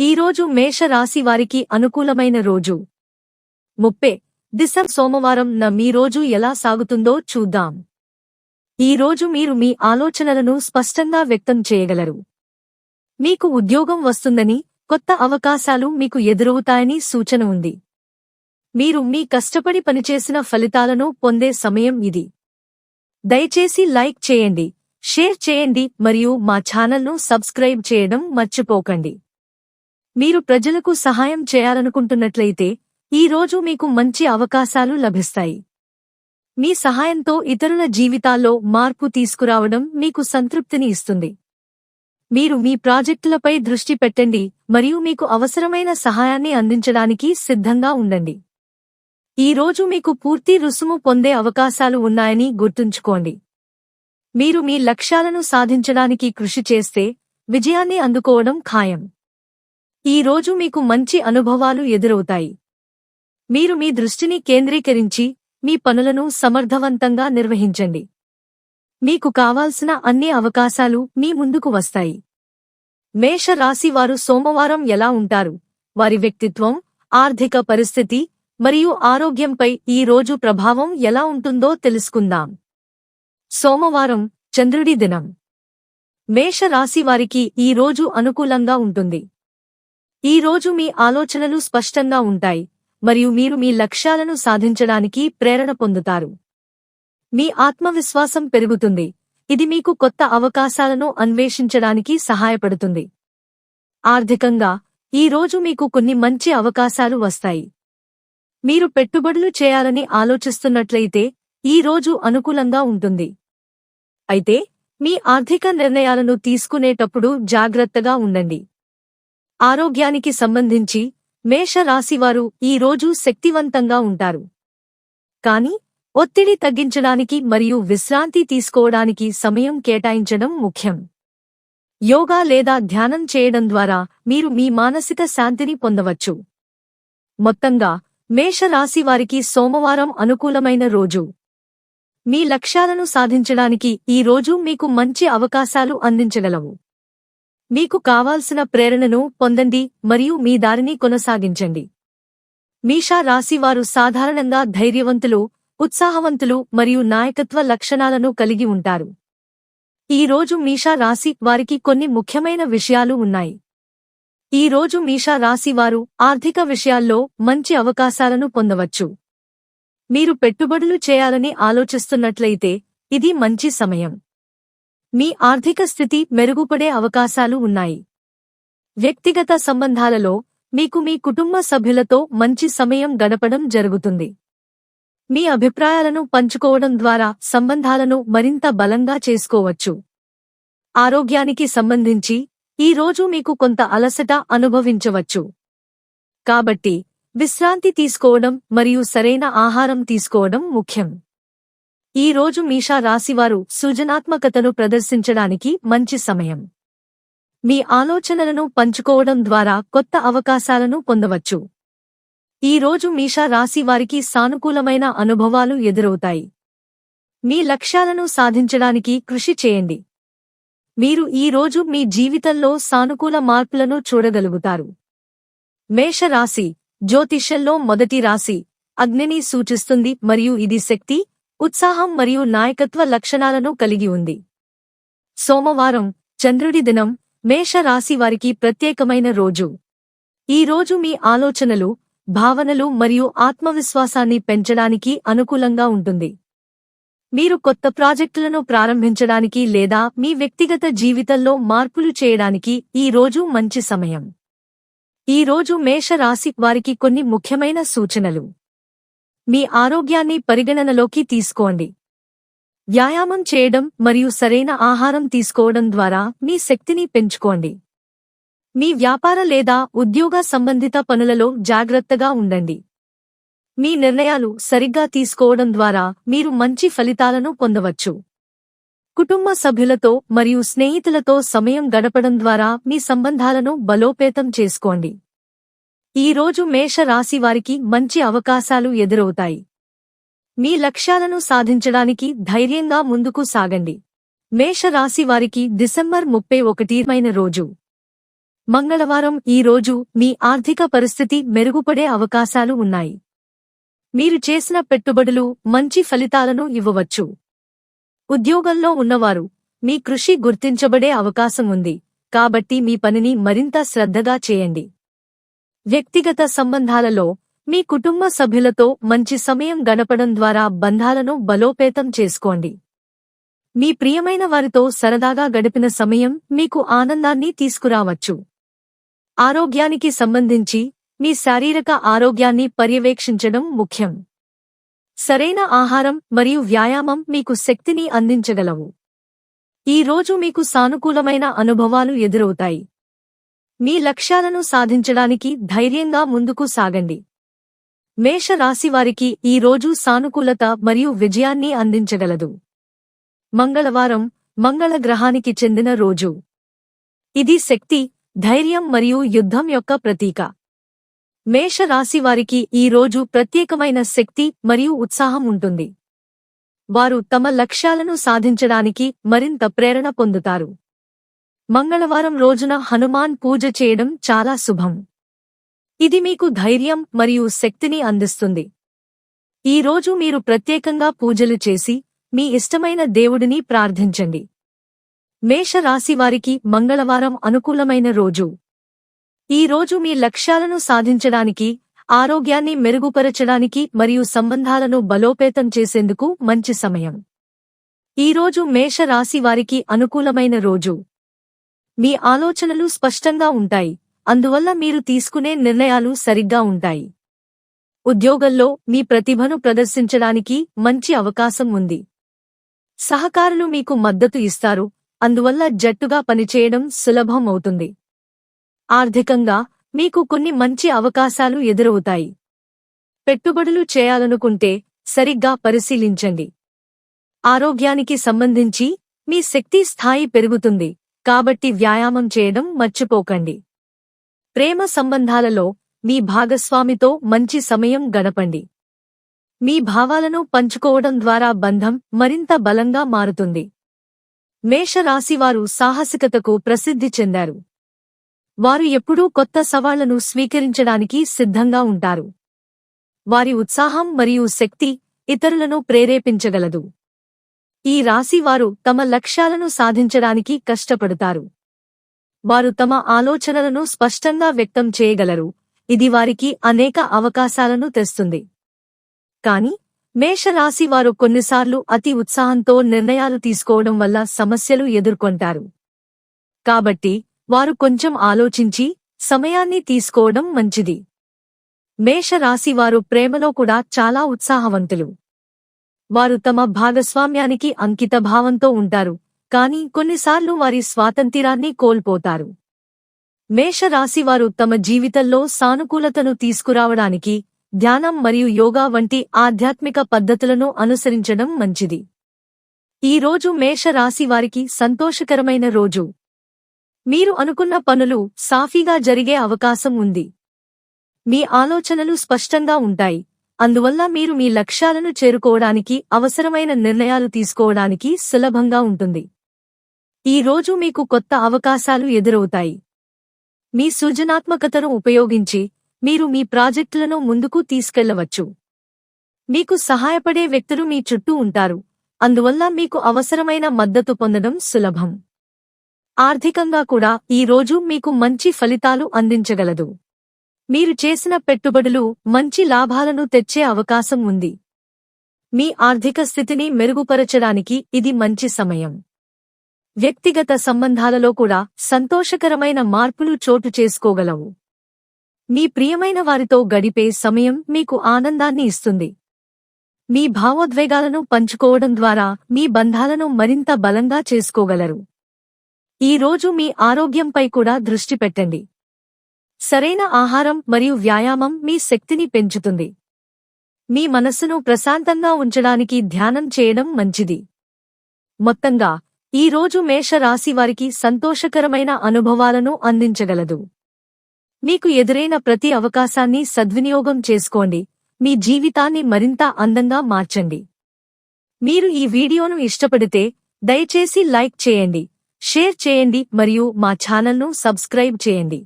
ఈరోజు మేష రాశి వారికి అనుకూలమైన రోజు. ముప్పే దిశ సోమవారం న మీ రోజు ఎలా సాగుతుందో చూద్దాం. ఈ రోజు మీరు మీ ఆలోచనలను స్పష్టంగా వ్యక్తం చేయగలరు. మీకు ఉద్యోగం వస్తుందని కొత్త అవకాశాలు మీకు ఎదురవుతాయని సూచన ఉంది. మీరు మీ కష్టపడి పనిచేసిన ఫలితాలను పొందే సమయం ఇది. దయచేసి లైక్ చేయండి షేర్ చేయండి మరియు మా ఛానల్ను సబ్స్క్రైబ్ చేయడం మర్చిపోకండి. మీరు ప్రజలకు సహాయం చేయాలనుకుంటున్నట్లయితే ఈ రోజు మీకు మంచి అవకాశాలు లభిస్తాయి. మీ సహాయంతో ఇతరుల జీవితాల్లో మార్పు తీసుకురావడం మీకు సంతృప్తిని ఇస్తుంది. మీరు మీ ప్రాజెక్టులపై దృష్టి పెట్టండి మరియు మీకు అవసరమైన సహాయాన్ని అందించడానికి సిద్ధంగా ఉండండి. ఈ రోజు మీకు పూర్తి రుసుము పొందే అవకాశాలు ఉన్నాయని గుర్తుంచుకోండి. మీరు మీ లక్ష్యాలను సాధించడానికి కృషి చేస్తే విజయాన్ని అందుకోవడం ఖాయం. ఈ రోజు మీకు మంచి అనుభవాలు ఎదురవుతాయి. మీరు మీ దృష్టిని కేంద్రీకరించి మీ పనులను సమర్థవంతంగా నిర్వహించండి. మీకు కావాల్సిన అన్ని అవకాశాలు మీ ముందుకు వస్తాయి. మేష రాశి వారు సోమవారం ఎలా ఉంటారు? వారి వ్యక్తిత్వం ఆర్థిక పరిస్థితి మరియు ఆరోగ్యంపై ఈ రోజు ప్రభావం ఎలా ఉంటుందో తెలుసుకుందాం. సోమవారం చంద్రుడి దినం. మేష రాశి వారికి ఈ రోజు అనుకూలంగా ఉంటుంది. ఈ రోజు మీ ఆలోచనలు స్పష్టంగా ఉంటాయి మరియు మీరు మీ లక్ష్యాలను సాధించడానికి ప్రేరణ పొందుతారు. మీ ఆత్మవిశ్వాసం పెరుగుతుంది. ఇది మీకు కొత్త అవకాశాలను అన్వేషించడానికి సహాయపడుతుంది. ఆర్థికంగా ఈ రోజు మీకు కొన్ని మంచి అవకాశాలు వస్తాయి. మీరు పెట్టుబడులు చేయాలని ఆలోచిస్తున్నట్లయితే ఈ రోజు అనుకూలంగా ఉంటుంది. అయితే మీ ఆర్థిక నిర్ణయాలను తీసుకునేటప్పుడు జాగ్రత్తగా ఉండండి. ఆరోగ్యానికి సంబంధించి మేష రాశివారు ఈ రోజు శక్తివంతంగా ఉంటారు. కాని ఒత్తిడి తగ్గించడానికి మరియు విశ్రాంతి తీసుకోవడానికి సమయం కేటాయించడం ముఖ్యం. యోగా లేదా ధ్యానం చేయడం ద్వారా మీరు మీ మానసిక శాంతిని పొందవచ్చు. మొత్తంగా మేష సోమవారం అనుకూలమైన రోజు. మీ లక్ష్యాలను సాధించడానికి ఈ రోజు మీకు మంచి అవకాశాలు అందించగలవు. మీకు కావాల్సిన ప్రేరణను పొందండి మరియు మీ దారిని కొనసాగించండి. మీషా రాశివారు సాధారణంగా ధైర్యవంతులు ఉత్సాహవంతులు మరియు నాయకత్వ లక్షణాలను కలిగి ఉంటారు. ఈ రోజు మీషా రాశి వారికి కొన్ని ముఖ్యమైన విషయాలు ఉన్నాయి. ఈ రోజు మీషా రాశి వారు ఆర్థిక విషయాల్లో మంచి అవకాశాలను పొందవచ్చు. మీరు పెట్టుబడులు చేయాలని ఆలోచిస్తున్నట్లయితే ఇది మంచి సమయం. మీ ఆర్థిక స్థితి మెరుగుపడే అవకాశాలు ఉన్నాయి. వ్యక్తిగత సంబంధాలలో మీకు మీ కుటుంబ సభ్యులతో మంచి సమయం గడపడం జరుగుతుంది. మీ అభిప్రాయాలను పంచుకోవడం ద్వారా సంబంధాలను మరింత బలంగా చేసుకోవచ్చు. ఆరోగ్యానికి సంబంధించి ఈ రోజు మీకు కొంత అలసట అనుభవించవచ్చు. కాబట్టి విశ్రాంతి తీసుకోవడం మరియు సరైన ఆహారం తీసుకోవడం ముఖ్యం. ఈ రోజు మీషా రాశివారు సృజనాత్మకతను ప్రదర్శించడానికి మంచి సమయం. మీ ఆలోచనలను పంచుకోవడం ద్వారా కొత్త అవకాశాలను పొందవచ్చు. ఈ రోజు మీషా రాశి వారికి సానుకూలమైన అనుభవాలు ఎదురవుతాయి. మీ లక్ష్యాలను సాధించడానికి కృషి చేయండి. మీరు ఈ రోజు మీ జీవితంలో సానుకూల మార్పులను చూడగలుగుతారు. మేషరాశి జ్యోతిష్యంలో మొదటి రాశి అగ్నిని సూచిస్తుంది మరియు ఇది శక్తి ఉత్సాహం మరియు నాయకత్వ లక్షణాలను కలిగి ఉంది. సోమవారం చంద్రుడి దినం మేష రాశి వారికి ప్రత్యేకమైన రోజు. ఈ రోజు మీ ఆలోచనలు భావనలు మరియు ఆత్మవిశ్వాసాన్ని పెంచడానికి అనుకూలంగా ఉంటుంది. మీరు కొత్త ప్రాజెక్టులను ప్రారంభించడానికి లేదా మీ వ్యక్తిగత జీవితంలో మార్పులు చేయడానికి ఈ రోజు మంచి సమయం. ఈ రోజు మేష రాశి వారికి కొన్ని ముఖ్యమైన సూచనలు. మీ ఆరోగ్యాన్ని పరిగణనలోకి తీసుకోండి. వ్యాయామం చేయడం మరియు సరైన ఆహారం తీసుకోవడం ద్వారా మీ శక్తిని పెంచుకోండి. మీ వ్యాపార లేదా ఉద్యోగ సంబంధిత పనులలో జాగ్రత్తగా ఉండండి. మీ నిర్ణయాలు సరిగ్గా తీసుకోవడం ద్వారా మీరు మంచి ఫలితాలను పొందవచ్చు. కుటుంబ సభ్యులతో మరియు స్నేహితులతో సమయం గడపడం ద్వారా మీ సంబంధాలను బలోపేతం చేసుకోండి. ఈ రోజు మేష వారికి మంచి అవకాశాలు ఎదురవుతాయి. మీ లక్ష్యాలను సాధించడానికి ధైర్యంగా ముందుకు సాగండి. మేష రాశి వారికి డిసెంబర్ ముప్పై ఒకటిమైన రోజు. మంగళవారం ఈ రోజు మీ ఆర్థిక పరిస్థితి మెరుగుపడే అవకాశాలు ఉన్నాయి. మీరు చేసిన పెట్టుబడులు మంచి ఫలితాలను ఇవ్వవచ్చు. ఉద్యోగంలో ఉన్నవారు మీ కృషి గుర్తించబడే అవకాశం ఉంది. కాబట్టి మీ పనిని మరింత శ్రద్ధగా చేయండి. వ్యక్తిగత సంబంధాలలో మీ కుటుంబ సభ్యులతో మంచి సమయం గడపడం ద్వారా బంధాలను బలోపేతం చేసుకోండి. మీ ప్రియమైన వారితో సరదాగా గడిపిన సమయం మీకు ఆనందాన్ని తీసుకురావచ్చు. ఆరోగ్యానికి సంబంధించి మీ శారీరక ఆరోగ్యాన్ని పర్యవేక్షించడం ముఖ్యం. సరైన ఆహారం మరియు వ్యాయామం మీకు శక్తిని అందించగలవు. ఈ రోజు మీకు సానుకూలమైన అనుభవాలు ఎదురవుతాయి. మీ లక్ష్యాలను సాధించడానికి ధైర్యంగా ముందుకు సాగండి. మేష రాశివారికి ఈ రోజు సానుకూలత మరియు విజయాన్ని అందించగలదు. మంగళవారం మంగళ గ్రహానికి చెందిన రోజు. ఇది శక్తి ధైర్యం మరియు యుద్ధం యొక్క ప్రతీక. మేష రాశివారికి ఈ రోజు ప్రత్యేకమైన శక్తి మరియు ఉత్సాహం ఉంటుంది. వారు తమ లక్ష్యాలను సాధించడానికి మరింత ప్రేరణ పొందుతారు. మంగళవారం రోజున హనుమాన్ పూజ చేయడం చాలా శుభం. ఇది మీకు ధైర్యం మరియు శక్తిని అందిస్తుంది. ఈ రోజు మీరు ప్రత్యేకంగా పూజలు చేసి మీ ఇష్టమైన దేవుడిని ప్రార్థించండి. మేష రాశివారికి మంగళవారం అనుకూలమైన రోజు. ఈ రోజు మీ లక్ష్యాలను సాధించడానికి ఆరోగ్యాన్ని మెరుగుపరచడానికి మరియు సంబంధాలను బలోపేతం చేసేందుకు మంచి సమయం. ఈ రోజు మేష వారికి అనుకూలమైన రోజు. మీ ఆలోచనలు స్పష్టంగా ఉంటాయి. అందువల్ల మీరు తీసుకునే నిర్ణయాలు సరిగ్గా ఉంటాయి. ఉద్యోగంలో మీ ప్రతిభను ప్రదర్శించడానికి మంచి అవకాశం ఉంది. సహకారులు మీకు మద్దతు ఇస్తారు. అందువల్ల జట్టుగా పనిచేయడం సులభం అవుతుంది. ఆర్థికంగా మీకు కొన్ని మంచి అవకాశాలు ఎదురవుతాయి. పెట్టుబడులు చేయాలనుకుంటే సరిగ్గా పరిశీలించండి. ఆరోగ్యానికి సంబంధించి మీ శక్తి స్థాయి పెరుగుతుంది. కాబట్టి వ్యాయామం చేయడం మర్చిపోకండి. ప్రేమ సంబంధాలలో మీ భాగస్వామితో మంచి సమయం గడపండి. మీ భావాలను పంచుకోవడం ద్వారా బంధం మరింత బలంగా మారుతుంది. మేషరాశివారు సాహసికతకు ప్రసిద్ధి చెందారు. వారు ఎప్పుడూ కొత్త సవాళ్ళను స్వీకరించడానికి సిద్ధంగా ఉంటారు. వారి ఉత్సాహం మరియు శక్తి ఇతరులను ప్రేరేపించగలదు. ఈ రాశివారు తమ లక్ష్యాలను సాధించడానికి కష్టపడతారు. వారు తమ ఆలోచనలను స్పష్టంగా వ్యక్తం చేయగలరు. ఇది వారికి అనేక అవకాశాలను తెస్తుంది. కాని మేషరాశివారు కొన్నిసార్లు అతి ఉత్సాహంతో నిర్ణయాలు తీసుకోవడం వల్ల సమస్యలు ఎదుర్కొంటారు. కాబట్టి వారు కొంచెం ఆలోచించి సమయాన్ని తీసుకోవడం మంచిది. మేషరాశివారు ప్రేమలో కూడా చాలా ఉత్సాహవంతులు. వారు తమ భాగస్వామ్యానికి అంకిత భావంతో ఉంటారు కాని కొన్నిసార్లు వారి స్వాతంత్రాన్ని కోల్పోతారు. మేషరాశివారు తమ జీవితంలో సానుకూలతను తీసుకురావడానికి ధ్యానం మరియు యోగా వంటి ఆధ్యాత్మిక పద్ధతులను అనుసరించడం మంచిది. ఈ రోజు మేషరాశివారికి సంతోషకరమైన రోజు. మీరు అనుకున్న పనులు సాఫీగా జరిగే అవకాశం ఉంది. మీ ఆలోచనలు స్పష్టంగా ఉంటాయి. అందువల్ల మీరు మీ లక్ష్యాలను చేరుకోవడానికి అవసరమైన నిర్ణయాలు తీసుకోవడానికి సులభంగా ఉంటుంది. ఈ రోజు మీకు కొత్త అవకాశాలు ఎదురవుతాయి. మీ సృజనాత్మకతను ఉపయోగించి మీరు మీ ప్రాజెక్టులను ముందుకు తీసుకెళ్ళవచ్చు. మీకు సహాయపడే వ్యక్తులు మీ చుట్టూ ఉంటారు. అందువల్ల మీకు అవసరమైన మద్దతు పొందడం సులభం. ఆర్థికంగా కూడా ఈ రోజు మీకు మంచి ఫలితాలు అందించగలదు. మీరు చేసిన పెట్టుబడులు మంచి లాభాలను తెచ్చే అవకాశం ఉంది. మీ ఆర్థిక స్థితిని మెరుగుపరచడానికి ఇది మంచి సమయం. వ్యక్తిగత సంబంధాలలో కూడా సంతోషకరమైన మార్పులు చోటు చేసుకోగలవు. మీ ప్రియమైన వారితో గడిపే సమయం మీకు ఆనందాన్ని ఇస్తుంది. మీ భావోద్వేగాలను పంచుకోవడం ద్వారా మీ బంధాలను మరింత బలంగా చేసుకోగలరు. ఈ రోజు మీ ఆరోగ్యంపై కూడా దృష్టి పెట్టండి. సరైన ఆహారం మరియు వ్యాయామం మీ శక్తిని పెంచుతుంది. మీ మనస్సును ప్రశాంతంగా ఉంచడానికి ధ్యానం చేయడం మంచిది. మొత్తంగా ఈ రోజు మేష రాశి వారికి సంతోషకరమైన అనుభవాలను అందించగలదు. మీకు ఎదురైన ప్రతి అవకాశాన్ని సద్వినియోగం చేసుకోండి. మీ జీవితాన్ని మరింత అందంగా మార్చండి. మీరు ఈ వీడియోను ఇష్టపడితే దయచేసి లైక్ చేయండి షేర్ చేయండి మరియు మా ఛానల్ను సబ్స్క్రైబ్ చేయండి.